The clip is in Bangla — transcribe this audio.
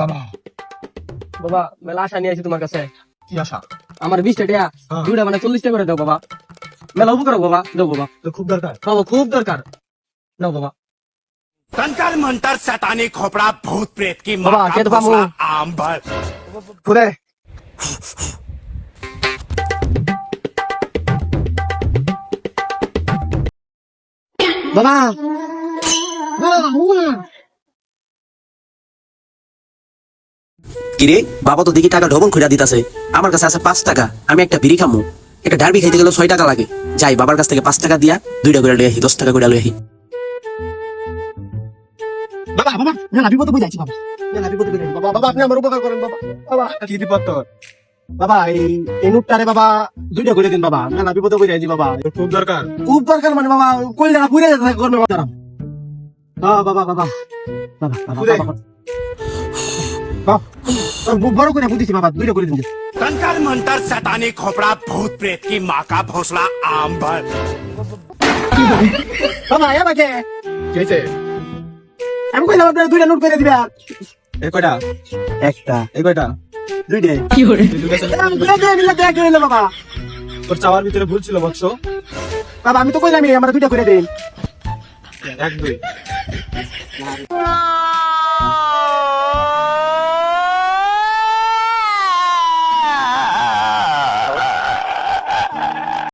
বাবা বাবা মেলা আশা নিয়ে আসি তোমার কাছে কি আশা আমার বিশ টাকা হ্যাঁ। দুইটা মানে চল্লিশ টাকা করে দাও বাবা মেলা উপকার হোক বাবা দাও বাবা তো খুব দরকার বাবা খুব দরকার দাও বাবা तंत्र मंत्र सैतानी खोपड़ा भूत प्रेत की बाबा, माँ क्या का तो बाबू? घोंसला आम भर খুদে বাবা কিরে বাবা তো দেখি টাকা ডবল খুঁড়া দিতেছে। আমার কাছে আছে পাঁচ টাকা আমি একটা বিড়ি খামু। একটা ডারবি খাইতে গেলে ছয় টাকা লাগে। যাই বাবার কাছ থেকে পাঁচ টাকা দিয়া দুইটা করে লই আহি দশ টাকা করে লই আহি। বাবা বাবা না না বিপদ বুঝাইছি বাবা। না না বিপদ বুঝাইছি বাবা। বাবা আপনি আমার উপকার করেন বাবা। বাবা কি বিপদ বাবা এই নোটটারে বাবা দুইটা করে দিন বাবা। না না বিপদ বুঝাইছি বাবা। খুব দরকার। খুব দরকার মানে বাবা কইলে না পুরে যেতে করবে বাবা বাবা বাবা বাবা বাবা বাবা খুদে। বাবা বাবা, বড় করে বুঝেছি বাবা দুইটা করে দিন তন্তার মন্তর শতানি খোপড়া ভূত প্রেত কি মাকা ভোসলা আম বাবা এ বাকে কেছে আমি কইলাম আপনারা দুইটা নোট করে দিবা এ কয়টা? একটা। এ কয়টা? দুইটা। কি করে? দুইটা দিয়ে বাবা। তোর চাওয়ার ভিতরে ভুল ছিল বক্স বাবা আমি তো কইলাম আমরা দুইটা করে দেন এক দুই।